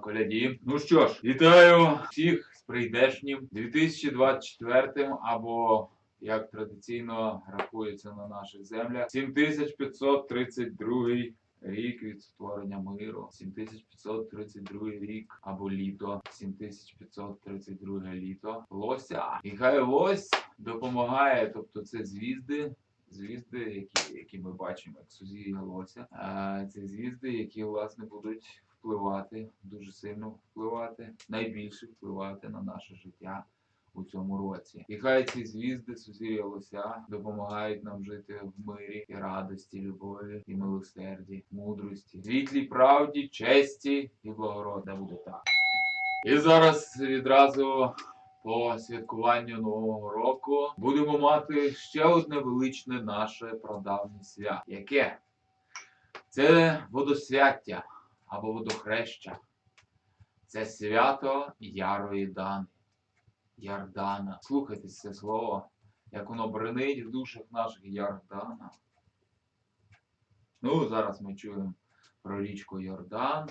коляді. Ну що ж, вітаю всіх з прийдешнім 2024 або як традиційно рахується на наших землях, 7532 рік від створення миру, 7532 рік або літо, 7532 літо. Лося. І хай лось допомагає, тобто це звізди. Звізди, які, які ми бачимо, як сузір'я лося. А, це звізди, які власне будуть впливати, дуже сильно впливати, найбільше впливати на наше життя у цьому році. І хай ці звізди сузір'я лося допомагають нам жити в мирі і радості, любові і милосерді, мудрості, світлій правді, честі і благородне буде так. І зараз відразу по святкуванню Нового року будемо мати ще одне величне наше прадавнє свято. Яке? Це водосвяття або водохреща. Це свято Ярої Дани. Ярдана. Слухайте це слово, як воно бренить в душах наших Ярдана. Ну, зараз ми чуємо про річку Йордан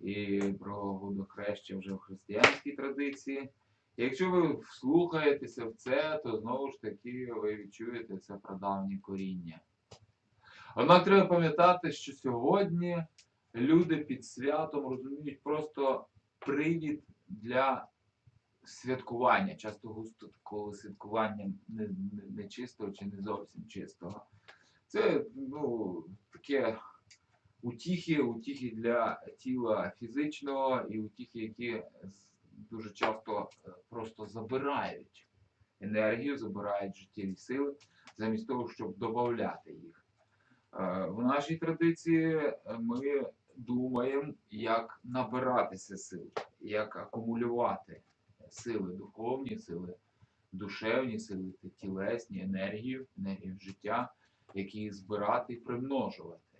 і про водохреща вже в християнській традиції. Якщо ви вслухаєтеся в це, то знову ж таки ви відчуєте це прадавнє коріння. Однак треба пам'ятати, що сьогодні люди під святом розуміють просто привід для святкування. Часто густо такого святкування не, не, не чи не зовсім чистого. Це ну, таке утіхи, утіхи для тіла фізичного і утіхи, які дуже часто е, просто забирають енергію, забирають життєві сили, замість того, щоб додати їх. Е, В нашій традиції е, ми думаємо, як набиратися сил, як акумулювати сили духовні, сили душевні, сили тілесні, енергію, енергію життя, які збирати і примножувати,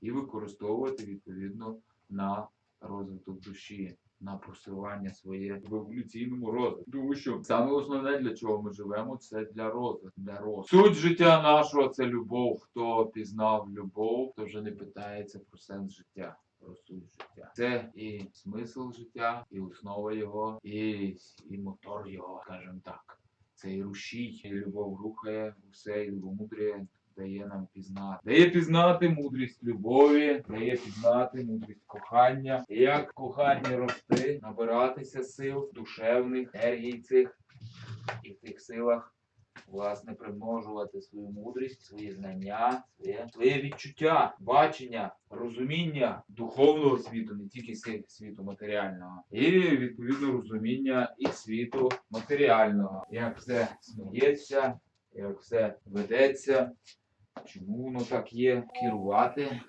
і використовувати відповідно на розвиток душі, на просування своє в еволюційному розвитку. Тому що саме основне, для чого ми живемо, це для розвитку, для росту. Суть життя нашого це любов. Хто пізнав любов, то вже не питається про сенс життя. Про суть життя. Це і смисл життя, і основа його, і, і мотор його, скажімо так. Це і рушій, і любов рухає усе, і любомудріє дає нам пізнати. Дає пізнати мудрість любові, дає пізнати мудрість кохання. Як в коханні рости, набиратися сил, душевних, енергій цих і в тих силах. Власне, примножувати свою мудрість, свої знання, своє, своє відчуття, бачення, розуміння духовного світу, не тільки світу матеріального, і відповідно розуміння і світу матеріального, як все сміється, як все ведеться, чому воно так є, керувати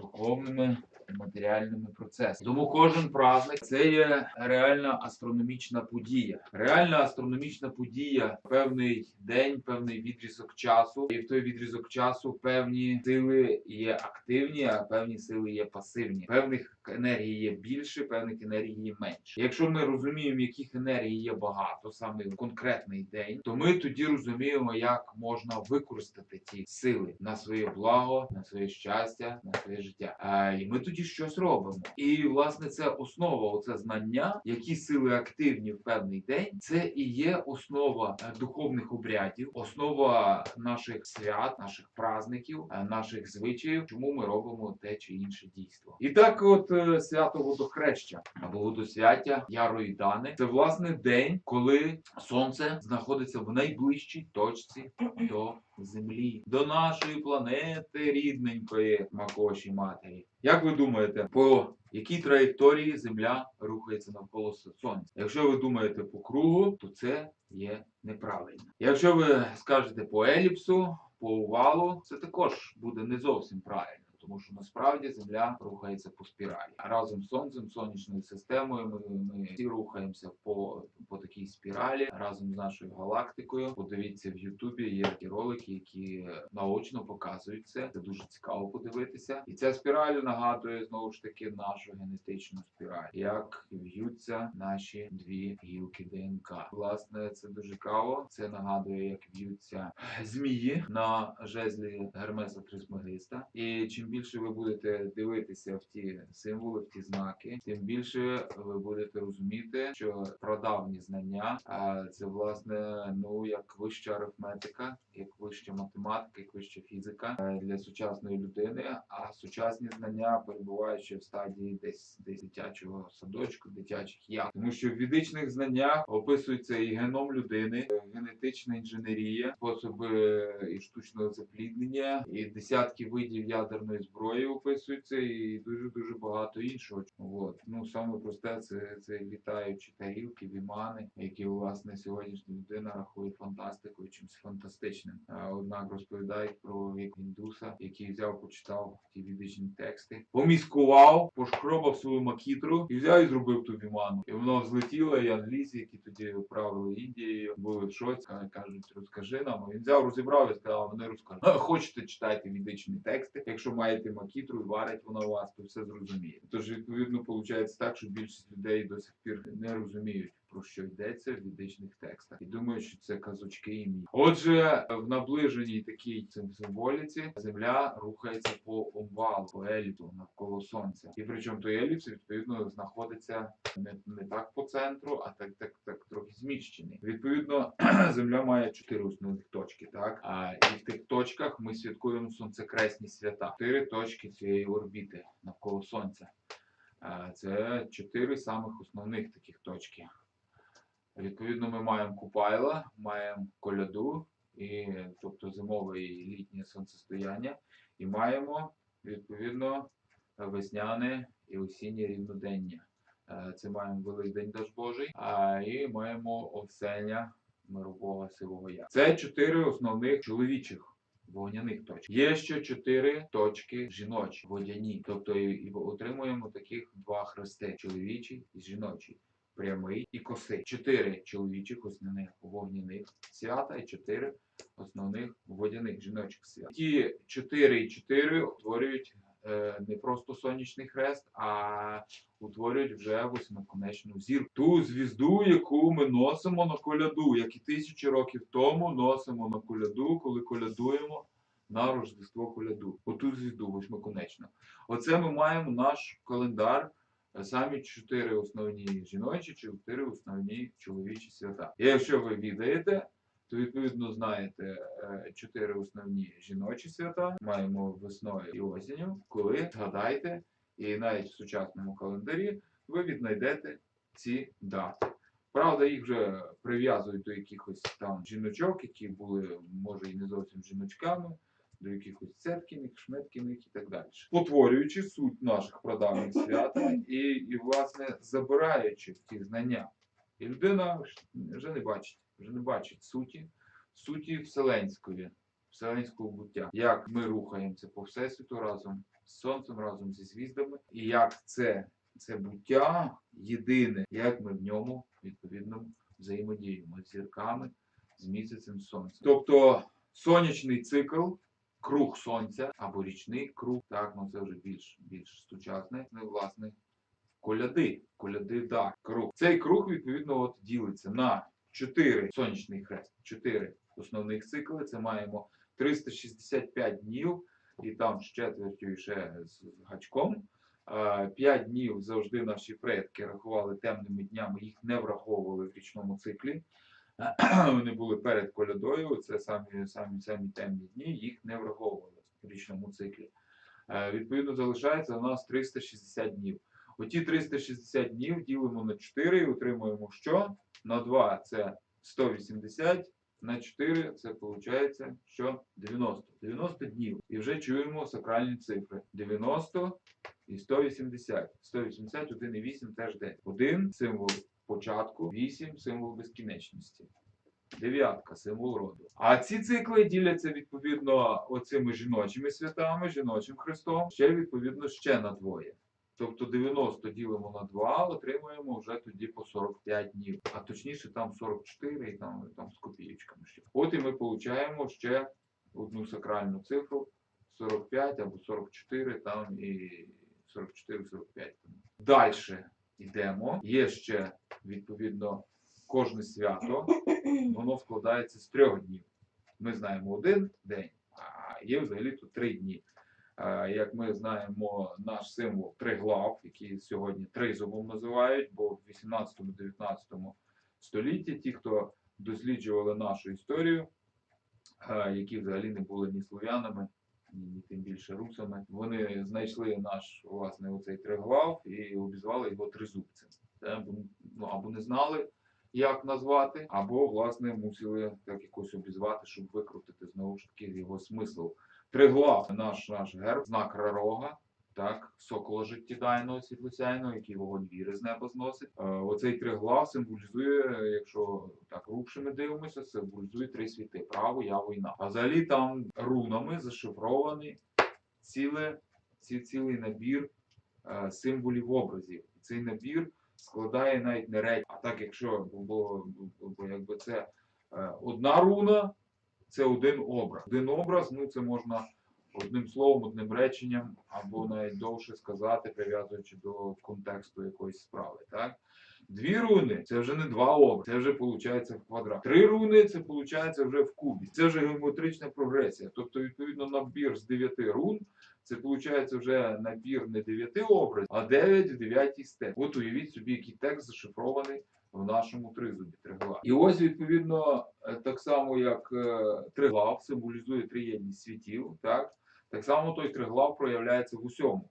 духовними матеріальними процесами. Тому кожен праздник це є реальна астрономічна подія. Реальна астрономічна подія певний день, певний відрізок часу, і в той відрізок часу певні сили є активні, а певні сили є пасивні. Певних енергій є більше, певних енергій є менше. Якщо ми розуміємо, яких енергій є багато саме в конкретний день, то ми тоді розуміємо, як можна використати ці сили на своє благо, на своє щастя, на своє життя. А, і ми тоді щось робимо. І власне це основа, оце знання, які сили активні в певний день. Це і є основа е, духовних обрядів, основа наших свят, наших праздників, е, наших звичаїв, чому ми робимо те чи інше дійство. І так, от е, свято водохреща або водосвяття Ярої Дани, це власне день, коли сонце знаходиться в найближчій точці до землі, до нашої планети рідненької Макоші матері. Як ви думаєте, по якій траєкторії Земля рухається навколо Сонця? Якщо ви думаєте по кругу, то це є неправильно. Якщо ви скажете по еліпсу, по увалу, це також буде не зовсім правильно. Тому що насправді Земля рухається по спіралі. Разом з сонцем, сонячною системою, ми, ми всі рухаємося по, по такій спіралі разом з нашою галактикою. Подивіться в Ютубі, є такі ролики, які наочно показують це. Це дуже цікаво подивитися. І ця спіраль нагадує знову ж таки нашу генетичну спіраль, як в'ються наші дві гілки ДНК. Власне, це дуже цікаво. Це нагадує, як в'ються змії на жезлі Гермеса Трисмегиста. І чим більше більше ви будете дивитися в ті символи, в ті знаки, тим більше ви будете розуміти, що прадавні знання це власне ну як вища арифметика, як вища математика, як вища фізика е, для сучасної людини. А сучасні знання перебувають ще в стадії десь десь дитячого садочку, дитячих як. Тому що в ведичних знаннях описується і геном людини, е, генетична інженерія, способи е, і штучного запліднення, і десятки видів ядерної зброї описуються, і дуже дуже багато іншого. От. Ну саме просте це, це літаючі тарілки, вімани, які власне сьогоднішня людина рахує фантастикою, чимось фантастичним. Однак розповідають про індуса, який взяв, почитав ті ведичні тексти, поміскував, пошкробав свою макітру і взяв і зробив ту віману. І воно взлетіло, і англійці, які тоді правили Індією, були в шоці, кажуть, розкажи нам. Він взяв, розібрав і сказав, вони розкажуть. Хочете читайте ведичні тексти. Якщо маєте макітру варить вона у вас, то все зрозуміє. Тож відповідно виходить так, що більшість людей до сих пір не розуміють. Про що йдеться в ведичних текстах, і думаю, що це казочки і міф. Отже, в наближеній такій цим символіці земля рухається по овалу, по еліпсу навколо сонця. І причому той еліпс відповідно знаходиться не, не так по центру, а так, так, так трохи зміщений. Відповідно, земля має чотири основних точки. Так а і в тих точках ми святкуємо сонцекресні свята. Чотири точки цієї орбіти навколо сонця. Це чотири самих основних таких точки. Відповідно, ми маємо Купайла, маємо коляду, і, тобто зимове і літнє сонцестояння, і маємо відповідно весняне і осіннє рівнодення. Е, Це маємо Великдень Даж Божий, а і маємо осення мирового сивого я. Це чотири основних чоловічих. Вогняних точок. Є ще чотири точки жіночі, водяні. Тобто і, і отримуємо таких два хрести: чоловічий і жіночий прямий і косий. Чотири чоловічих основних вогняних свята і чотири основних водяних жіночих свят. Ті чотири і чотири утворюють е, не просто сонячний хрест, а утворюють вже восьмиконечну зірку. Ту звізду, яку ми носимо на коляду, як і тисячі років тому носимо на коляду, коли колядуємо на Рождество коляду. Оту звізду восьмиконечну. Оце ми маємо наш календар самі чотири основні жіночі, чотири основні чоловічі свята. Якщо ви відаєте, то відповідно знаєте е, чотири основні жіночі свята. Маємо весною і осінню, коли згадайте, і навіть в сучасному календарі ви віднайдете ці дати. Правда, їх вже прив'язують до якихось там жіночок, які були, може, і не зовсім жіночками, до якихось цеткіних, шметкіних і так далі. Потворюючи суть наших прадавніх свят і, і, власне, забираючи ті знання. І людина вже не бачить, вже не бачить суті, суті вселенської, вселенського буття. Як ми рухаємося по всесвіту разом з сонцем, разом зі звіздами, і як це, це буття єдине, як ми в ньому відповідно взаємодіємо з зірками, з місяцем, з сонцем. Тобто сонячний цикл. Круг сонця або річний круг, так, ну це вже більш більш сучасне, ну, власне, коляди, коляди, да, круг. Цей круг, відповідно, от ділиться на 4 сонячний хрест, 4 основних цикли. Це маємо 365 днів, і там з четвертю ще з гачком. 5 днів завжди наші предки рахували темними днями, їх не враховували в річному циклі. Вони були перед колядою, це самі, самі, самі темні дні, їх не враховували в річному циклі. Е, Відповідно, залишається у нас 360 днів. Оті 360 днів ділимо на 4 і отримуємо що? На 2 це 180, на 4 це виходить, що 90. 90 днів. І вже чуємо сакральні цифри. 90 і 180. 180, 1 і 8 теж 10. 1 символ початку, 8 символ безкінечності. Дев'ятка символ роду. А ці цикли діляться відповідно оцими жіночими святами, жіночим хрестом, ще відповідно ще на двоє. Тобто 90 ділимо на 2, отримуємо вже тоді по 45 днів. А точніше там 44 і там, там з копієчками ще. От і ми отримуємо ще одну сакральну цифру 45 або 44 там і 44-45. Далі йдемо. Є ще відповідно кожне свято, воно складається з трьох днів. Ми знаємо один день, а є взагалі тут три дні. Як ми знаємо, наш символ триглав, який сьогодні тризубом називають, бо в 18-19 столітті ті, хто досліджували нашу історію, які взагалі не були ні слов'янами, ні тим більше русами, вони знайшли наш власне оцей триглав і обізвали його тризубцем. Це, ну, або не знали, як назвати, або власне мусили так якось обізвати, щоб викрутити знову ж таки його смисл. Триглав наш наш герб, знак рарога. Так, сокола життєдайного світлосяйного, який вогонь віри з неба зносить. Е, оцей триглав символізує, якщо так рубшими дивимося, символізує три світи: право, я війна. А взагалі там рунами зашифрований ціле, ці, цілий набір е, символів образів. Цей набір складає навіть не речі. А так, якщо бо, бо якби це е, одна руна, це один образ. Один образ, ну це можна одним словом, одним реченням, або навіть довше сказати, прив'язуючи до контексту якоїсь справи. Так? Дві руни це вже не два образи, це вже виходить в квадрат. Три руни це виходить вже в кубі. Це вже геометрична прогресія. Тобто, відповідно, набір з дев'яти рун. Це виходить вже набір не дев'яти образів, а дев'ять в дев'ятій степені. От уявіть собі, який текст зашифрований в нашому тризубі триглав. І ось відповідно е, так само, як е, триглав символізує триєдність світів, так так само той триглав проявляється в усьому.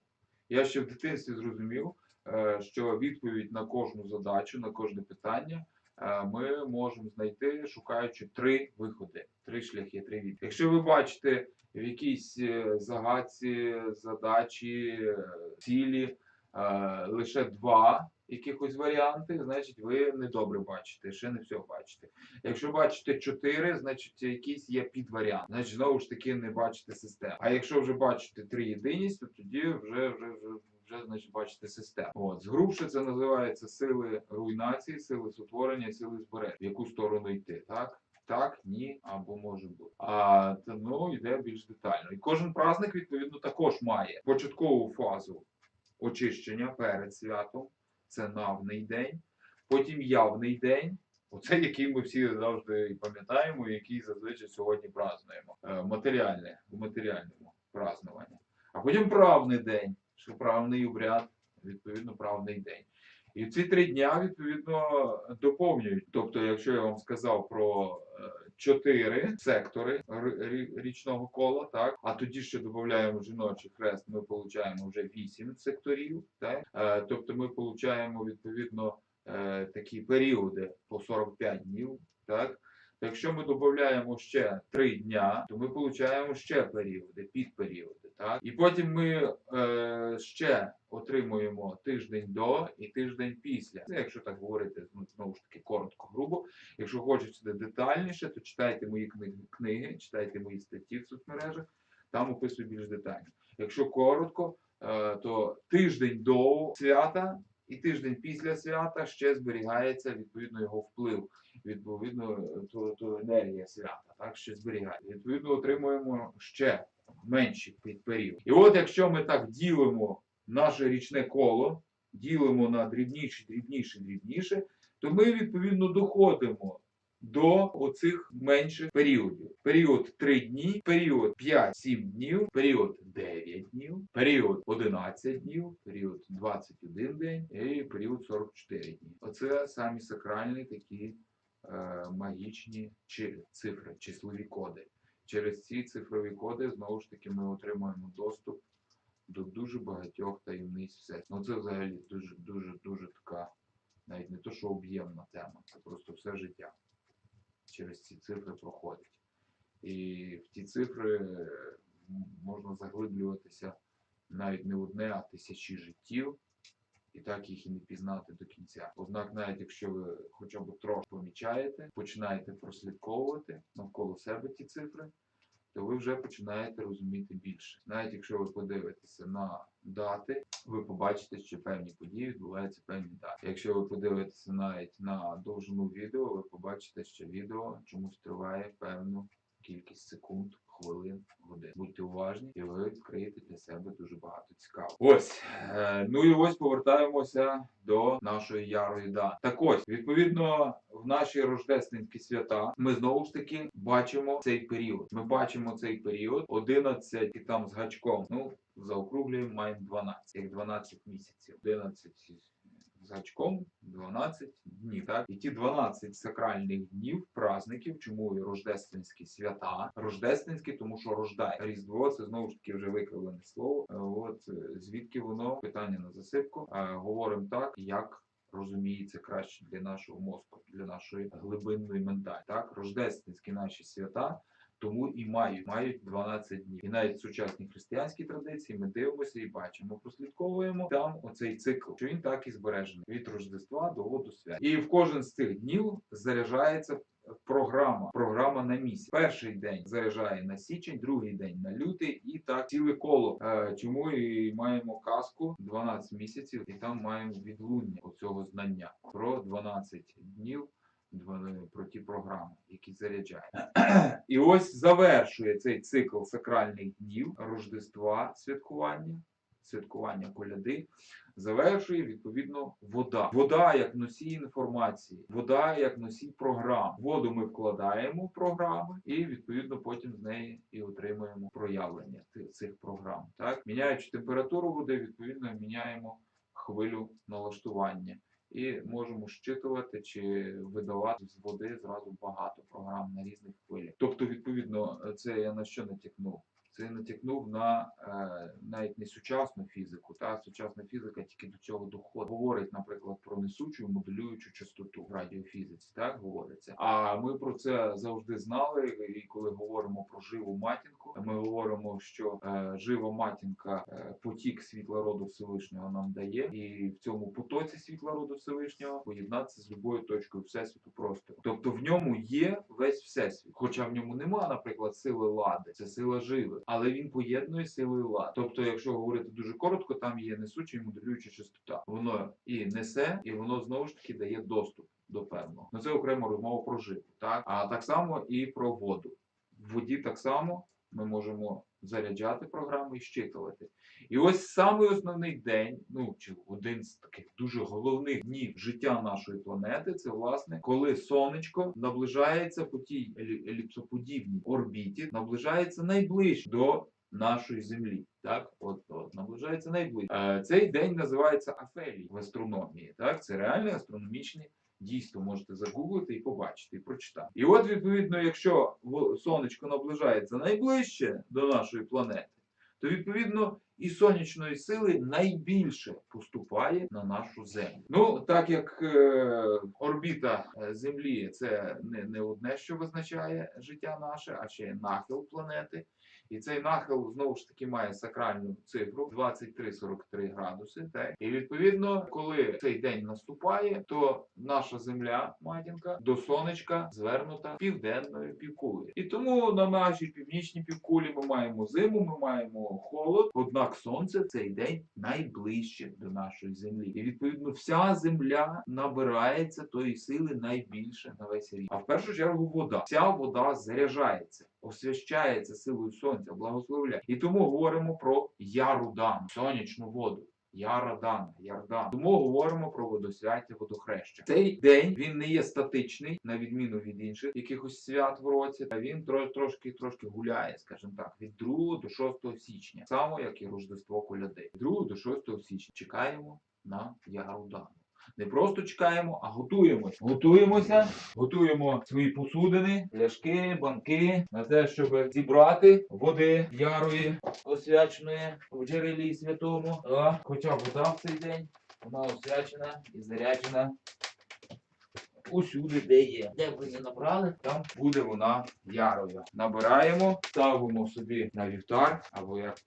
Я ще в дитинстві зрозумів, е, що відповідь на кожну задачу, на кожне питання е, ми можемо знайти, шукаючи три виходи, три шляхи, три відповіді. Якщо ви бачите в якійсь е, загадці, задачі, цілі лише два якихось варіанти, значить ви недобре бачите, ще не все бачите. Якщо бачите чотири, значить якийсь є підваріант. Значить, знову ж таки не бачите систему. А якщо вже бачите три єдиність, то тоді вже вже вже. Вже значить бачите систему. От згрубше це називається сили руйнації, сили сотворення, сили збереження. В яку сторону йти, так? Так, ні, або може бути. А ну йде більш детально. І кожен праздник відповідно також має початкову фазу очищення перед святом. Це навний день, потім явний день. Оце який ми всі завжди пам'ятаємо, який зазвичай сьогодні празднуємо. Е, Матеріальне, у матеріальному празднуванні. А потім правний день, що правний обряд, відповідно, правний день. І ці три дня, відповідно, доповнюють. Тобто, якщо я вам сказав про е, чотири сектори річного кола, так, а тоді ще додаємо жіночий хрест, ми отримуємо вже вісім секторів. Так? Е, Тобто ми отримуємо відповідно е, такі періоди по 45 днів. Так? Якщо ми додаємо ще три дня, то ми отримуємо ще періоди, підперіоди. Так? І потім ми е, ще отримуємо тиждень до і тиждень після. Це якщо так говорити, ну, знову ж таки коротко, грубо. Якщо хочете детальніше, то читайте мої книги, читайте мої статті в соцмережах, там описую більш детально. Якщо коротко, е, то тиждень до свята і тиждень після свята ще зберігається відповідно його вплив, відповідно то, то енергія свята, так ще зберігається. Відповідно, отримуємо ще менший пе- період. І от якщо ми так ділимо наше річне коло, ділимо на дрібніше, дрібніше, дрібніше, то ми відповідно доходимо до оцих менших періодів. Період 3 дні, період 5-7 днів, період 9 днів, період 11 днів, період 21 день і період 44 дні. Оце самі сакральні такі е, магічні цифри, числові коди. Через ці цифрові коди знову ж таки ми отримуємо доступ до дуже багатьох таємниць все. Ну це взагалі дуже дуже дуже така, навіть не то, що об'ємна тема, це просто все життя через ці цифри проходить. І в ті цифри е, можна заглиблюватися навіть не одне, а тисячі життів, і так їх і не пізнати до кінця. Однак, навіть якщо ви хоча б трохи помічаєте, починаєте прослідковувати навколо себе ті цифри, то ви вже починаєте розуміти більше. Навіть якщо ви подивитеся на дати, ви побачите, що певні події відбуваються певні дати. Якщо ви подивитеся навіть на довжину відео, ви побачите, що відео чомусь триває певну кількість секунд, хвилин годин. Будьте уважні, і ви відкриєте для себе дуже багато цікавого. Ось. Е, ну і ось повертаємося до нашої ярої да. Так ось, відповідно, в наші рождественські свята ми знову ж таки бачимо цей період. Ми бачимо цей період 11 і там з гачком. Ну, заокруглюємо, маємо 12, як 12 місяців. 11 гачком 12 днів. Так? І ті 12 сакральних днів, праздників, чому і рождественські свята. Рождественські, тому що рождає. Різдво це знову ж таки вже викривлене слово. Е, От е, звідки воно питання на засипку. Е, Говоримо так, як. Розуміється краще для нашого мозку, для нашої глибинної менталі. Так, рождественські наші свята тому і мають мають 12 днів. І навіть в сучасній християнській традиції ми дивимося і бачимо, прослідковуємо там оцей цикл, що він так і збережений від Рождества до воду свят. І в кожен з цих днів заряджається. Програма, програма на місяць. Перший день заряджає на січень, другий день на лютий, і так ціле коло. Е, чому і маємо казку 12 місяців, і там маємо відлуння цього знання про 12 днів про ті програми, які заряджають. І ось завершує цей цикл сакральних днів Рождества святкування, святкування коляди. Завершує відповідно вода. Вода як носій інформації, вода як носій програм. Воду ми вкладаємо в програми, і відповідно потім з неї і отримуємо проявлення цих програм. Так, міняючи температуру води, відповідно міняємо хвилю налаштування і можемо щитувати чи видавати з води зразу багато програм на різних хвилях. Тобто, відповідно, це я на що натякнув? Це натякнув на е, навіть не сучасну фізику. Та сучасна фізика тільки до цього доходить. Говорить, наприклад, про несучу моделюючу частоту в радіофізиці. Так говориться. А ми про це завжди знали. І коли говоримо про живу матінку, ми говоримо, що е, жива матінка е, потік світла роду Всевишнього нам дає, і в цьому потоці світла роду Всевишнього поєднатися з любою точкою всесвіту простору. Тобто в ньому є весь всесвіт, хоча в ньому нема, наприклад, сили лади, це сила живи, але він поєднує силою лади. Тобто, якщо говорити дуже коротко, там є несуча і моделююча частота. Воно і несе, і воно знову ж таки дає доступ до певного. Ну це окремо розмова про живу, так а так само і про воду. В воді так само ми можемо заряджати програми і щитувати. І ось самий основний день, ну чи один з таких дуже головних днів життя нашої планети, це власне коли сонечко наближається по тій еліпсоподібній орбіті, наближається найближче до нашої землі. Так, от, от наближається найближче. Е, цей день називається Афелій в астрономії. Так, це реальне астрономічне дійство. Можете загуглити і побачити, і прочитати. І от, відповідно, якщо сонечко наближається найближче до нашої планети, то відповідно і сонячної сили найбільше поступає на нашу землю. Ну так як е, орбіта е, Землі це не, не одне, що визначає життя наше, а ще й нахил планети. І цей нахил знову ж таки має сакральну цифру 23-43 градуси. Так? І відповідно, коли цей день наступає, то наша земля, матінка, до сонечка звернута південною півкулею. І тому на нашій північній півкулі ми маємо зиму, ми маємо холод. Однак сонце цей день найближче до нашої землі. І відповідно вся земля набирається тої сили найбільше на весь рік. А в першу чергу вода. Вся вода заряджається, освящається силою сонця, благословляє. І тому говоримо про ярудан, сонячну воду. Ярадан, Ярдан. Тому говоримо про водосвяття, водохреща. Цей день він не є статичний, на відміну від інших якихось свят в році. А він трошки трошки гуляє, скажімо так, від 2 до 6 січня, само як і Рождество Коляди. Від 2 до 6 січня чекаємо на Ярудан. Не просто чекаємо, а готуємося. Готуємося, готуємо свої посудини, пляшки, банки на те, щоб зібрати води ярої, освяченої в джерелі святому. А, хоча вода в цей день вона освячена і заряджена. Усюди, де є. Де б не набрали, там буде вона ярою. Набираємо, ставимо собі на вівтар, або як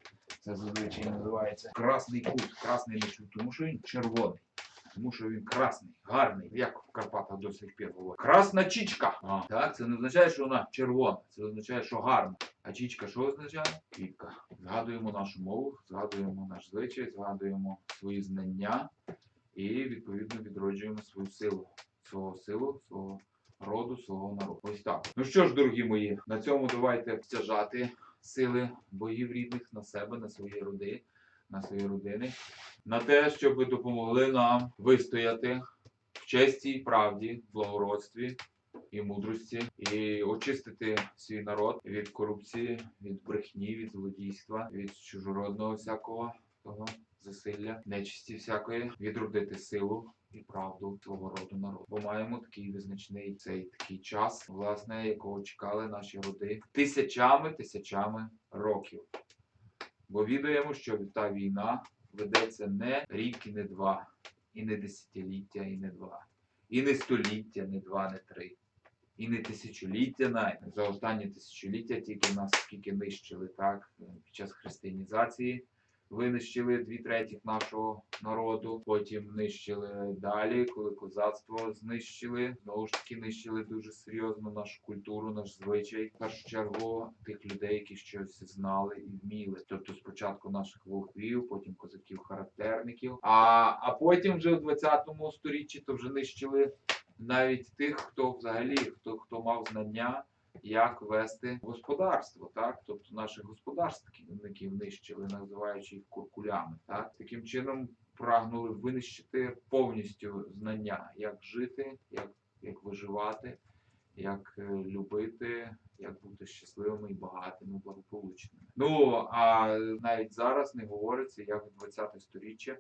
це зазвичай називається, красний кут. Красний не чу- тому що він червоний. Тому що він красний, гарний, як в Карпатах до сих пір говорять. Красна чічка. А, так, це не означає, що вона червона, це означає, що гарна. А чічка що означає? Квітка. Згадуємо нашу мову, згадуємо наш звичай, згадуємо свої знання і відповідно відроджуємо свою силу, свого силу, свого роду, свого народу. Ось так. Ну що ж, дорогі мої, на цьому давайте стяжати сили боїв рідних на себе, на свої роди, на свої родини, на те, щоб ви допомогли нам вистояти в честі і правді, благородстві і мудрості, і очистити свій народ від корупції, від брехні, від злодійства, від чужородного всякого того засилля, нечисті всякої, відродити силу і правду свого роду народу. Бо маємо такий визначний цей такий час, власне, якого чекали наші роди тисячами, тисячами років. Бо відаємо, що та війна ведеться не рік і не два, і не десятиліття, і не два, і не століття, не два, не три. І не тисячоліття навіть за останні тисячоліття тільки нас скільки нищили так під час християнізації. Винищили дві третіх нашого народу, потім нищили далі, коли козацтво знищили. Знову ж таки нищили дуже серйозно нашу культуру, наш звичай. В першу чергу тих людей, які щось знали і вміли. Тобто спочатку наших волхвів, потім козаків-характерників. А, а потім вже в 20 сторіччі то вже нищили навіть тих, хто взагалі хто, хто мав знання як вести господарство, так? Тобто наших господарників нищили, називаючи їх куркулями. Так? Таким чином прагнули винищити повністю знання, як жити, як, як виживати, як е, любити, як бути щасливими і багатими, благополучними. Ну а навіть зараз не говориться, як в 20 сторіччя е,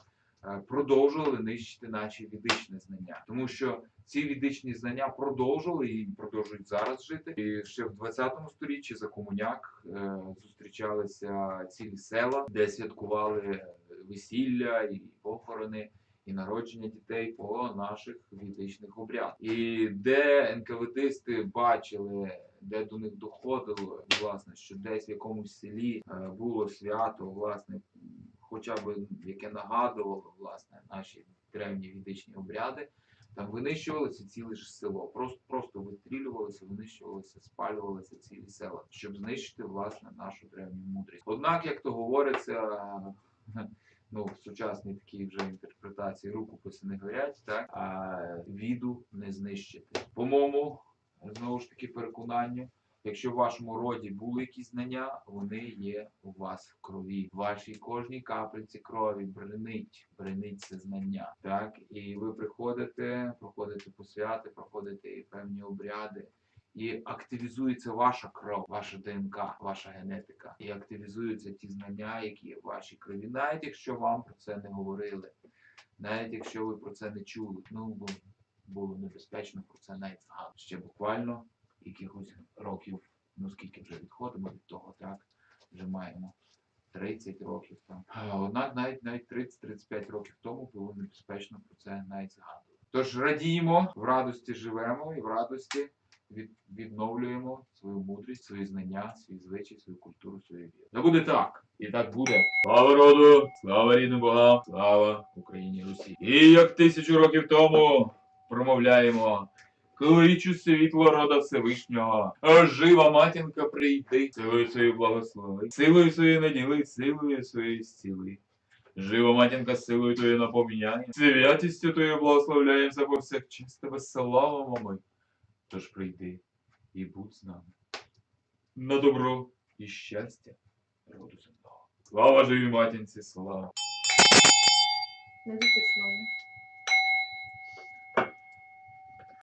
продовжували нищити наші відичні знання, тому що ці відичні знання продовжували і продовжують зараз жити. І ще в 20 сторіччі за комуняк е, зустрічалися цілі села, де святкували весілля і похорони. І народження дітей по наших відичних обрядах. І де НКВДисти бачили, де до них доходило, власне, що десь в якомусь селі е, було свято, власне, хоча б яке нагадувало власне наші древні відичні обряди, там винищувалося ціле ж село. Просто просто вистрілювалося, винищувалося, спалювалися цілі села, щоб знищити власне нашу древню мудрість. Однак, як то говориться. Ну, в сучасній такій вже інтерпретації рукописи не горять, так а віду не знищити. По моєму знову ж таки переконанню, якщо в вашому роді були якісь знання, вони є у вас в крові. В вашій кожній капельці крові бренить, бренить це знання. Так, і ви приходите, проходите посвяти, проходите певні обряди. І активізується ваша кров, ваша ДНК, ваша генетика. І активізуються ті знання, які є в вашій крові, навіть якщо вам про це не говорили, навіть якщо ви про це не чули. Ну бо було небезпечно про це навіть згадувати. Ще буквально якихось років, ну скільки вже відходимо від того, так вже маємо 30 років там. Однак навіть навіть 30-35 років тому було небезпечно про це навіть згадувати. Тож радіємо, в радості живемо і в радості від, відновлюємо свою мудрість, свої знання, свій звичай, свою культуру, свою віру. Да буде так, і так буде. Слава роду, слава рідним богам, слава Україні Русі. І як тисячу років тому промовляємо. Кличу світло рода Всевишнього, жива матінка прийди, силою свою благослови, силою своєю наділи, силою своєю зціли. Жива матінка силою твоєю напоміняє, святістю твоєю благословляємося повсякчас тебе славимо ми. Тож прийди і будь з нами. На добро і щастя роду земного. Слава живій матінці, слава! Навіки слава.